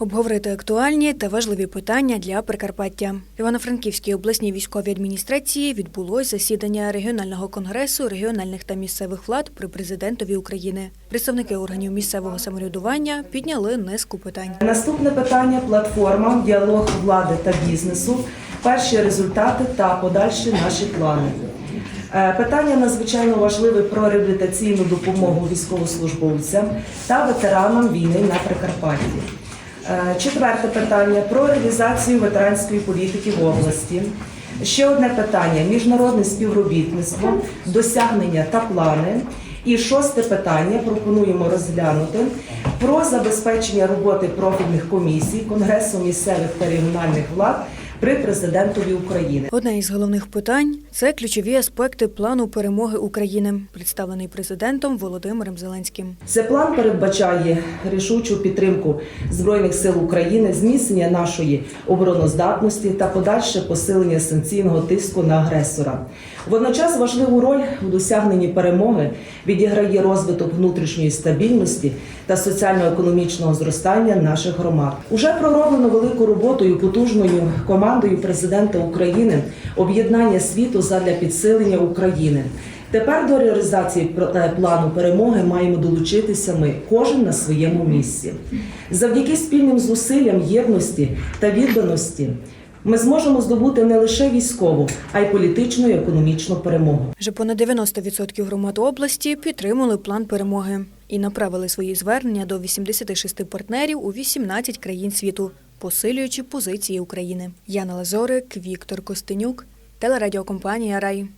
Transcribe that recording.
Обговорити актуальні та важливі питання для Прикарпаття. В Івано-Франківській обласній військовій адміністрації відбулось засідання регіонального конгресу регіональних та місцевих влад при президентові України. Представники органів місцевого самоврядування підняли низку питань. Наступне питання платформа діалог влади та бізнесу. Перші результати та подальші наші плани. Е, Питання надзвичайно важливе про реабілітаційну допомогу військовослужбовцям та ветеранам війни на Прикарпатті. Е, Четверте питання про реалізацію ветеранської політики в області. Ще одне питання міжнародне співробітництво, досягнення та плани. І шосте питання пропонуємо розглянути про забезпечення роботи профільних комісій Конгресу місцевих та регіональних влад при президентові України. Одне із головних питань це ключові аспекти плану перемоги України, представлений президентом Володимиром Зеленським. Цей план передбачає рішучу підтримку збройних сил України, зміцнення нашої обороноздатності та подальше посилення санкційного тиску на агресора. Водночас важливу роль у досягненні перемоги відіграє розвиток внутрішньої стабільності та соціально-економічного зростання наших громад. Уже пророблено велику роботу і потужною командою президента України об'єднання світу задля підсилення України. Тепер до реалізації е, плану перемоги маємо долучитися ми кожен на своєму місці. Завдяки спільним зусиллям єдності та відданості ми зможемо здобути не лише військову, а й політичну і економічну перемогу. Вже понад 90% громад області підтримали план перемоги і направили свої звернення до 86 партнерів у 18 країн світу, посилюючи позиції України. Яна Лазорик, Віктор Костенюк, телерадіокомпанія Рай.